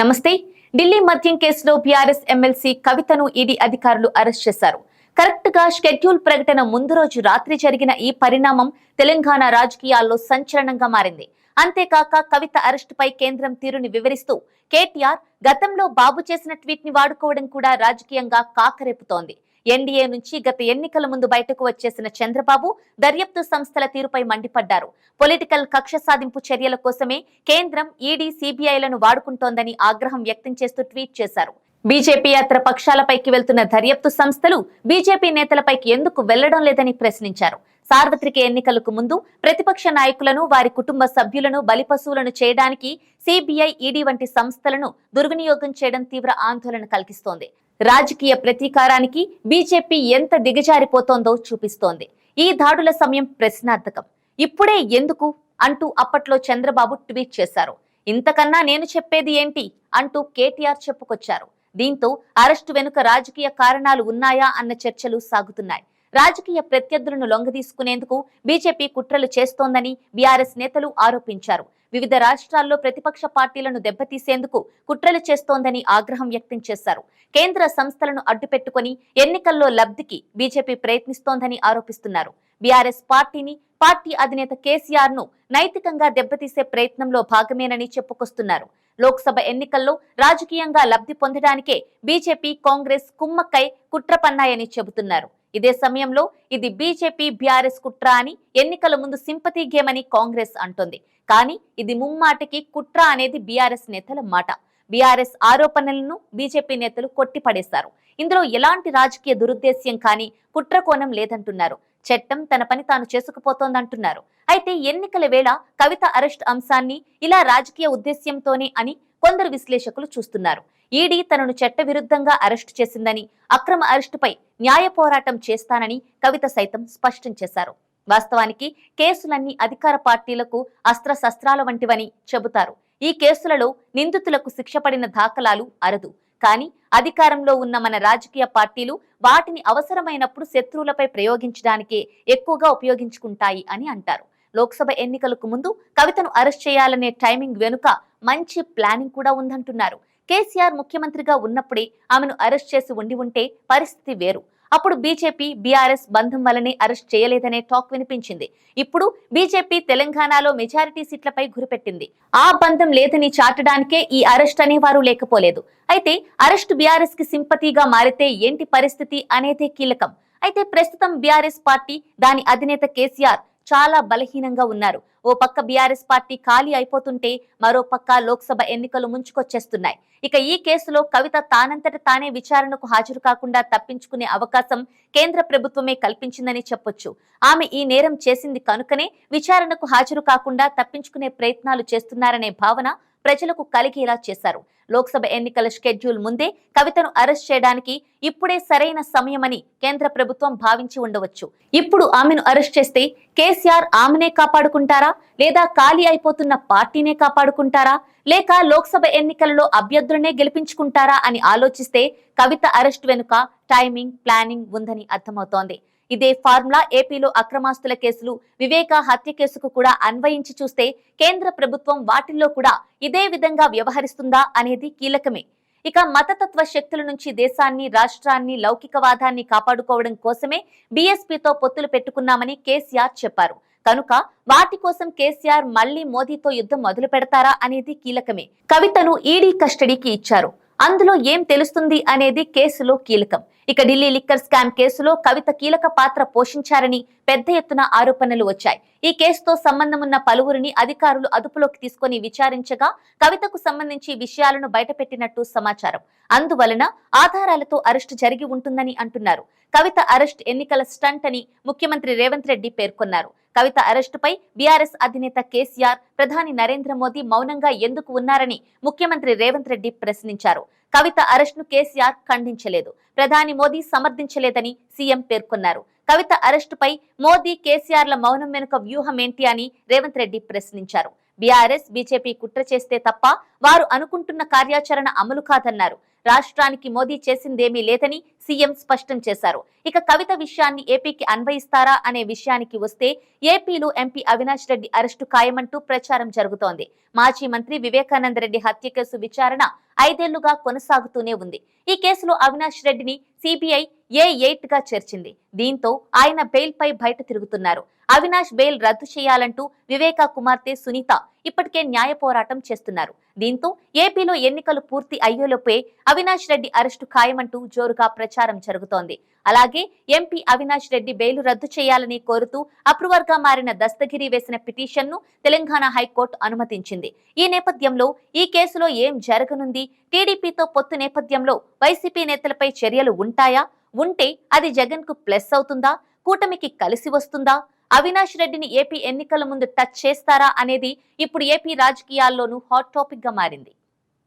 నమస్తే. ఢిల్లీ మద్యం కేసులో బీఆర్ఎస్ ఎమ్మెల్సీ కవితను ఈడీ అధికారులు అరెస్ట్ చేశారు. కరెక్ట్గా షెడ్యూల్ ప్రకటన ముందు రోజు రాత్రి జరిగిన ఈ పరిణామం తెలంగాణ రాజకీయాల్లో సంచలనంగా మారింది. అంతేకాక కవిత అరెస్టుపై కేంద్రం తీరుని వివరిస్తూ కేటీఆర్ గతంలో బాబు చేసిన ట్వీట్ని వాడుకోవడం కూడా రాజకీయంగా కాకరేపుతోంది. ఎన్డీఏ నుంచి గత ఎన్నికల ముందు బయటకు వచ్చేసిన చంద్రబాబు దర్యాప్తు సంస్థల తీరుపై మండిపడ్డారు. పొలిటికల్ కక్ష సాధింపు చర్యల కోసమే కేంద్రం ఈడీ సిబిఐలను వాడుకుంటోందని ఆగ్రహం వ్యక్తం చేస్తూ ట్వీట్ చేశారు. బీజేపీ యాత్ర పక్షాలపైకి వెళ్తున్న దర్యాప్తు సంస్థలు బీజేపీ నేతలపైకి ఎందుకు వెళ్ళడం లేదని ప్రశ్నించారు. సార్వత్రిక ఎన్నికలకు ముందు ప్రతిపక్ష నాయకులను వారి కుటుంబ సభ్యులను బలిపశువులను చేయడానికి సిబిఐ ఈడీ వంటి సంస్థలను దుర్వినియోగం చేయడం తీవ్ర ఆందోళన కలిగిస్తోంది. రాజకీయ ప్రతీకారానికి బీజేపీ ఎంత దిగజారిపోతోందో చూపిస్తోంది. ఈ దాడుల సమయం ప్రశ్నార్థకం. ఇప్పుడే ఎందుకు? అంటూ అప్పట్లో చంద్రబాబు ట్వీట్ చేశారు. ఇంతకన్నా నేను చెప్పేది ఏంటి? అంటూ కేటీఆర్ చెప్పుకొచ్చారు. దీంతో అరెస్టు వెనుక రాజకీయ కారణాలు ఉన్నాయా అన్న చర్చలు సాగుతున్నాయి. రాజకీయ ప్రత్యర్థులను లొంగదీసుకునేందుకు బీజేపీ కుట్రలు చేస్తోందని బీఆర్ఎస్ నేతలు ఆరోపించారు. వివిధ రాష్ట్రాల్లో ప్రతిపక్ష పార్టీలను దెబ్బతీసేందుకు కుట్రలు చేస్తోందని ఆగ్రహం వ్యక్తం చేశారు. కేంద్ర సంస్థలను అడ్డుపెట్టుకుని ఎన్నికల్లో లబ్ధికి బీజేపీ ప్రయత్నిస్తోందని ఆరోపిస్తున్నారు. బీఆర్ఎస్ పార్టీని పార్టీ అధినేత కేసీఆర్ను నైతికంగా దెబ్బతీసే ప్రయత్నంలో భాగమేనని చెప్పుకొస్తున్నారు. లోక్సభ ఎన్నికల్లో రాజకీయంగా లబ్ధి పొందడానికే బీజేపీ కాంగ్రెస్ కుమ్మక్కై కుట్ర పన్నాయని చెబుతున్నారు. ఇదే సమయంలో ఇది బీజేపీ బీఆర్ఎస్ కుట్ర అని ఎన్నికల ముందు సింపతి గేమ్ అని కాంగ్రెస్ అంటోంది. కానీ ఇది ముమ్మాటికి కుట్ర అనేది బీఆర్ఎస్ నేతల మాట. బీఆర్ఎస్ ఆరోపణలను బీజేపీ నేతలు కొట్టిపడేశారు. ఇందులో ఎలాంటి రాజకీయ దురుద్దేశ్యం కానీ కుట్ర కోణం లేదంటున్నారు. చట్టం తన పని తాను చేసుకుపోతోందంటున్నారు. అయితే ఎన్నికల వేళ కవిత అరెస్ట్ అంశాన్ని ఇలా రాజకీయ ఉద్దేశ్యంతోనే అని కొందరు విశ్లేషకులు చూస్తున్నారు. ఈడీ తనను చట్టవిరుద్ధంగా అరెస్టు చేసిందని అక్రమ అరెస్టుపై న్యాయ పోరాటం చేస్తానని కవిత సైతం స్పష్టం చేశారు. వాస్తవానికి కేసులన్నీ అధికార పార్టీలకు అస్త్రశస్త్రాల వంటివని చెబుతారు. ఈ కేసులలో నిందితులకు శిక్ష పడిన దాఖలాలు అరదు. కానీ అధికారంలో ఉన్న మన రాజకీయ పార్టీలు వాటిని అవసరమైనప్పుడు శత్రువులపై ప్రయోగించడానికే ఎక్కువగా ఉపయోగించుకుంటాయి అని అంటారు. లోక్సభ ఎన్నికలకు ముందు కవితను అరెస్ట్ చేయాలనే టైమింగ్ వెనుక మంచి ప్లానింగ్ కూడా ఉందంటున్నారు. కేసీఆర్ ముఖ్యమంత్రిగా ఉన్నప్పుడే ఆమెను అరెస్ట్ చేసి ఉండి ఉంటే పరిస్థితి వేరు. అప్పుడు బీజేపీ బీఆర్ఎస్ బంధం వల్లనే అరెస్ట్ చేయలేదనే టాక్ వినిపించింది. ఇప్పుడు బీజేపీ తెలంగాణలో మెజారిటీ సీట్లపై గురిపెట్టింది. ఆ బంధం లేదని చాటడానికే ఈ అరెస్ట్ అనేవారు లేకపోలేదు. అయితే అరెస్ట్ బీఆర్ఎస్కి సింపతిగా మారితే ఏంటి పరిస్థితి అనేదే కీలకం. అయితే ప్రస్తుతం బీఆర్ఎస్ పార్టీ దాని అధినేత కేసీఆర్ చాలా బలహీనంగా ఉన్నారు. ఓ పక్క బీఆర్ఎస్ పార్టీ ఖాళీ అయిపోతుంటే మరో పక్క లోక్సభ ఎన్నికలు ముంచుకొచ్చేస్తున్నాయి. ఇక ఈ కేసులో కవిత తానంతట తానే విచారణకు హాజరు కాకుండా తప్పించుకునే అవకాశం కేంద్ర ప్రభుత్వమే కల్పించిందని చెప్పొచ్చు. ఆమె ఈ నేరం చేసింది కనుకనే విచారణకు హాజరు కాకుండా తప్పించుకునే ప్రయత్నాలు చేస్తున్నారనే భావన ప్రజలకు కలిగేలా చేశారు. లోక్సభ ఎన్నికల షెడ్యూల్ ముందే కవితను అరెస్ట్ చేయడానికి ఇప్పుడే సరైన సమయమని కేంద్ర ప్రభుత్వం భావించి ఉండవచ్చు. ఇప్పుడు ఆమెను అరెస్ట్ చేస్తే కేసీఆర్ ఆమెనే కాపాడుకుంటారా? లేదా ఖాళీ అయిపోతున్న పార్టీనే కాపాడుకుంటారా? లేక లోక్సభ ఎన్నికలలో అభ్యర్థులనే గెలిపించుకుంటారా అని ఆలోచిస్తే కవిత అరెస్ట్ వెనుక టైమింగ్ ప్లానింగ్ ఉందని అర్థమవుతోంది. ఇదే ఫార్ములా ఏపీలో అక్రమాస్తుల కేసులు వివేక హత్య కేసుకు కూడా అన్వయించి చూస్తే కేంద్ర ప్రభుత్వం వాటిల్లో కూడా ఇదే విధంగా వ్యవహరిస్తుందా అనేది కీలకమే. ఇక మతతత్వ శక్తుల నుంచి దేశాన్ని రాష్ట్రాన్ని లౌకికవాదాన్ని కాపాడుకోవడం కోసమే బీఎస్పీతో పొత్తులు పెట్టుకున్నామని కేసీఆర్ చెప్పారు. కనుక వాటి కోసం కేసీఆర్ మళ్ళీ మోదీతో యుద్ధం మొదలు పెడతారా అనేది కీలకమే. కవితను ఈడీ కస్టడీకి ఇచ్చారు. అందులో ఏం తెలుస్తుంది అనేది కేసులో కీలకం. ఇక ఢిల్లీ లిక్కర్ స్కామ్ కేసులో కవిత కీలక పాత్ర పోషించారని పెద్ద ఎత్తున ఆరోపణలు వచ్చాయి. ఈ కేసుతో సంబంధం ఉన్న పలువురిని అధికారులు అదుపులోకి తీసుకుని విచారించగా కవితకు సంబంధించి విషయాలను బయటపెట్టినట్టు సమాచారం. అందువలన ఆధారాలతో అరెస్టు జరిగి ఉంటుందని అంటున్నారు. కవిత అరెస్ట్ ఎన్నికల స్టంట్ అని ముఖ్యమంత్రి రేవంత్ రెడ్డి పేర్కొన్నారు. కవిత అరెస్టుపై బీఆర్ఎస్ అధినేత కేసీఆర్ ప్రధాని నరేంద్ర మోదీ మౌనంగా ఎందుకు ఉన్నారని ముఖ్యమంత్రి రేవంత్ రెడ్డి ప్రశ్నించారు. కవిత అరెస్ట్ను కేసీఆర్ ఖండించలేదు. ప్రధాని మోదీ సమర్థించలేదని సీఎం పేర్కొన్నారు. కవిత అరెస్టుపై మోదీ కేసీఆర్ల మౌనం వెనుక వ్యూహం ఏంటి అని రేవంత్ రెడ్డి ప్రశ్నించారు. బీఆర్ఎస్ బీజేపీ కుట్ర చేస్తే తప్ప వారు అనుకుంటున్న కార్యాచరణ అమలు కాదన్నారు. రాష్ట్రానికి మోదీ చేసిందేమీ లేదని సీఎం స్పష్టం చేశారు. ఇక కవిత విషయాన్ని ఏపీకి అన్వయిస్తారా అనే విషయానికి వస్తే ఏపీలో ఎంపీ అవినాష్ రెడ్డి అరెస్టు ఖాయమంటూ ప్రచారం జరుగుతోంది. మాజీ మంత్రి వివేకానంద రెడ్డి హత్య కేసు విచారణ ఐదేళ్ళుగా కొనసాగుతూనే ఉంది. ఈ కేసులో అవినాష్ రెడ్డిని సిబిఐ ఏ ఎయిట్గా చేర్చింది? దీంతో ఆయన బెయిల్ పై బయట తిరుగుతున్నారు. అవినాష్ బెయిల్ రద్దు చేయాలంటూ వివేకా కుమార్తె సునీత ఇప్పటికే న్యాయ పోరాటం చేస్తున్నారు. దీంతో ఏపీలో ఎన్నికలు పూర్తి అయ్యేలోపే అవినాష్ రెడ్డి అరెస్టు ఖాయమంటూ జోరుగా ప్రచారం జరుగుతోంది. అలాగే ఎంపీ అవినాష్ రెడ్డి బెయిల్ రద్దు చేయాలని కోరుతూ అప్రూవర్గా మారిన దస్తగిరి వేసిన పిటిషన్ను తెలంగాణ హైకోర్టు అనుమతించింది. ఈ నేపథ్యంలో ఈ కేసులో ఏం జరగనుంది? టీడీపీతో పొత్తు నేపథ్యంలో వైసీపీ నేతలపై చర్యలు ఉంటాయా? ఉంటే అది జగన్కు ప్లస్ అవుతుందా? కూటమికి కలిసి వస్తుందా? అవినాష్ రెడ్డిని ఏపీ ఎన్నికల ముందు టచ్ చేస్తారా అనేది ఇప్పుడు ఏపీ రాజకీయాల్లోనూ హాట్ టాపిక్గా మారింది.